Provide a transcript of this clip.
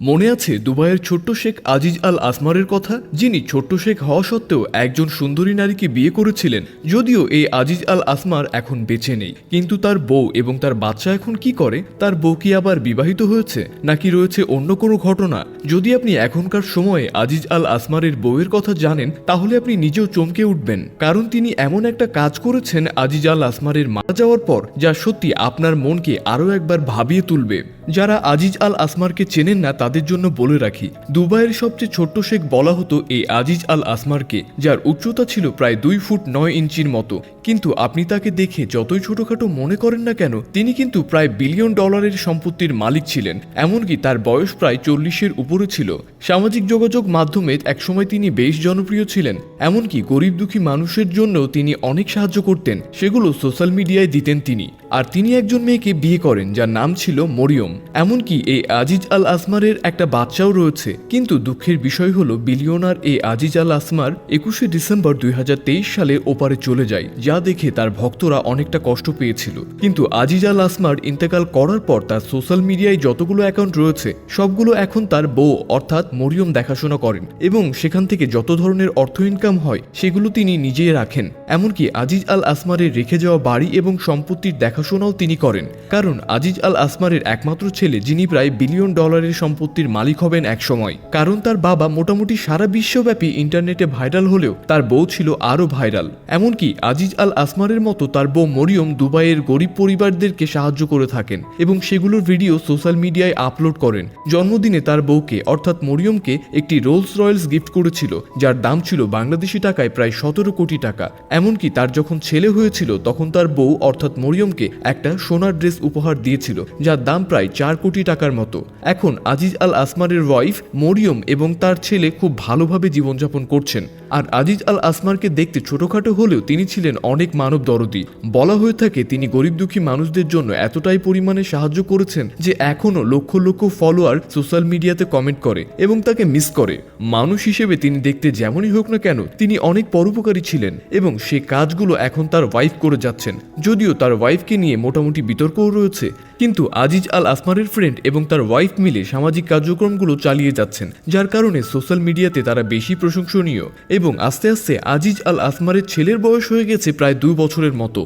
মনে আছে দুবাইয়ের ছোট্ট শেখ আজিজ আল আসমারের কথা? যিনি ছোট্ট শেখ হওয়া সত্ত্বেও একজন সুন্দরী নারীকে বিয়ে করেছিলেন, যদিও এই আজিজ আল আসমার এখন বেঁচে নেই। কিন্তু তার বউ এবং তার বাচ্চা এখন কি করে? তার বউ কি আবার বিবাহিত হয়েছে? নাকি রয়েছে অন্য কোনো ঘটনা? যদি আপনি এখনকার সময়ে আজিজ আল আসমারের বউয়ের কথা জানেন, তাহলে আপনি নিজেও চমকে উঠবেন। কারণ তিনি এমন একটা কাজ করেছেন আজিজ আল আসমারের মারা যাওয়ার পর, যা সত্যি আপনার মনকে আরও একবার ভাবিয়ে তুলবে। যারা আজিজ আল আসমারকে চেনেন না তাদের জন্য বলে রাখি, দুবাইয়ের সবচেয়ে ছোট্ট শেখ বলা হতো এই আজিজ আল আসমারকে, যার উচ্চতা ছিল প্রায় দুই ফুট নয় ইঞ্চির মতো। কিন্তু আপনি তাকে দেখে যতই ছোটখাটো মনে করেন না কেন, তিনি কিন্তু প্রায় বিলিয়ন ডলারের সম্পত্তির মালিক ছিলেন, এমনকি তার বয়স প্রায় চল্লিশের উপরে ছিল। সামাজিক যোগাযোগ মাধ্যমে একসময় তিনি বেশ জনপ্রিয় ছিলেন, এমনকি গরিব দুঃখী মানুষের জন্য তিনি অনেক সাহায্য করতেন, সেগুলো সোশ্যাল মিডিয়ায় দিতেন তিনি। আর তিনি একজন মেয়েকে বিয়ে করেন, যার নাম ছিল মরিয়ম। এমনকি এই আজিজ আল আসমারের একটা বাচ্চাও রয়েছে। কিন্তু দুঃখের বিষয় হলো বিলিয়নার এই আজিজ আল আসমার একুশে ডিসেম্বর দুই সালে ওপারে চলে যায়, যা দেখে তার ভক্তরা অনেকটা কষ্ট পেয়েছিল। কিন্তু আজিজ আল আসমার ইন্তেকাল করার পর তার সোশ্যাল মিডিয়ায় যতগুলো অ্যাকাউন্ট রয়েছে, সবগুলো এখন তার বউ, অর্থাৎ মরিয়ম দেখাশোনা করেন। এবং সেখান থেকে যত ধরনের অর্থ ইনকাম হয়, সেগুলো তিনি নিজেই রাখেন। এমনকি আজিজ আল আসমারের রেখে যাওয়া বাড়ি এবং সম্পত্তির দেখাশোনাও তিনি করেন। কারণ আজিজ আল আসমারের একমাত্র ছেলে, যিনি প্রায় বিলিয়ন ডলারের সম্পত্তির মালিক হবেন একসময়। কারণ তার বাবা মোটামুটি সারা বিশ্বব্যাপী ইন্টারনেটে ভাইরাল হলেও তার বউ ছিল আরও ভাইরাল। এমনকি আজিজ আল আসমারের মতো তার বউ মরিয়ম দুবাইয়ের গরিব পরিবারদেরকে সাহায্য করে থাকেন এবং সেগুলোর ভিডিও সোশ্যাল মিডিয়ায় আপলোড করেন। জন্মদিনে তার বউকে, অর্থাৎ মরিয়মকে, একটি রোলস রয়েলস গিফট করেছিল, যার দাম ছিল বাংলাদেশি টাকায় প্রায় সতেরো কোটি টাকা। এমনকি তার যখন ছেলে হয়েছিল, তখন তার বউ, অর্থাৎ মরিয়মকে, একটা সোনার ড্রেস উপহার দিয়েছিল, যার দাম প্রায় চার কোটি টাকার মতো। এখন আজিজ আল আসমারের ওয়াইফ মরিয়ম এবং তার ছেলে খুব ভালোভাবে জীবনযাপন করছেন। আর আজিজ আল আসমারকে দেখতে ছোটখাটো হলেও তিনি ছিলেন অনেক মানব দরদি। বলা হয়ে থাকে, তিনি গরিব দুঃখী মানুষদের জন্য এতটাই পরিমাণে সাহায্য করেছেন যে এখনও লক্ষ লক্ষ ফলোয়ার সোশ্যাল মিডিয়াতে কমেন্ট করে এবং তাকে মিস করে। মানুষ হিসেবে তিনি দেখতে যেমনই হোক না কেন, তিনি অনেক পরোপকারী ছিলেন এবং সে কাজগুলো এখন তার ওয়াইফ করে যাচ্ছেন। যদিও তার ওয়াইফকে নিয়ে মোটামুটি বিতর্কও রয়েছে, কিন্তু আজিজ আল আসমারের ফ্রেন্ড এবং তার ওয়াইফ মিলে সামাজিক কার্যক্রমগুলো চালিয়ে যাচ্ছেন, যার কারণে সোশ্যাল মিডিয়াতে তারা বেশি প্রশংসনীয় এবং আস্তে আস্তে আজিজ আল আসমারের ছেলের বয়স হয়ে গেছে প্রায় দুই বছরের মতো।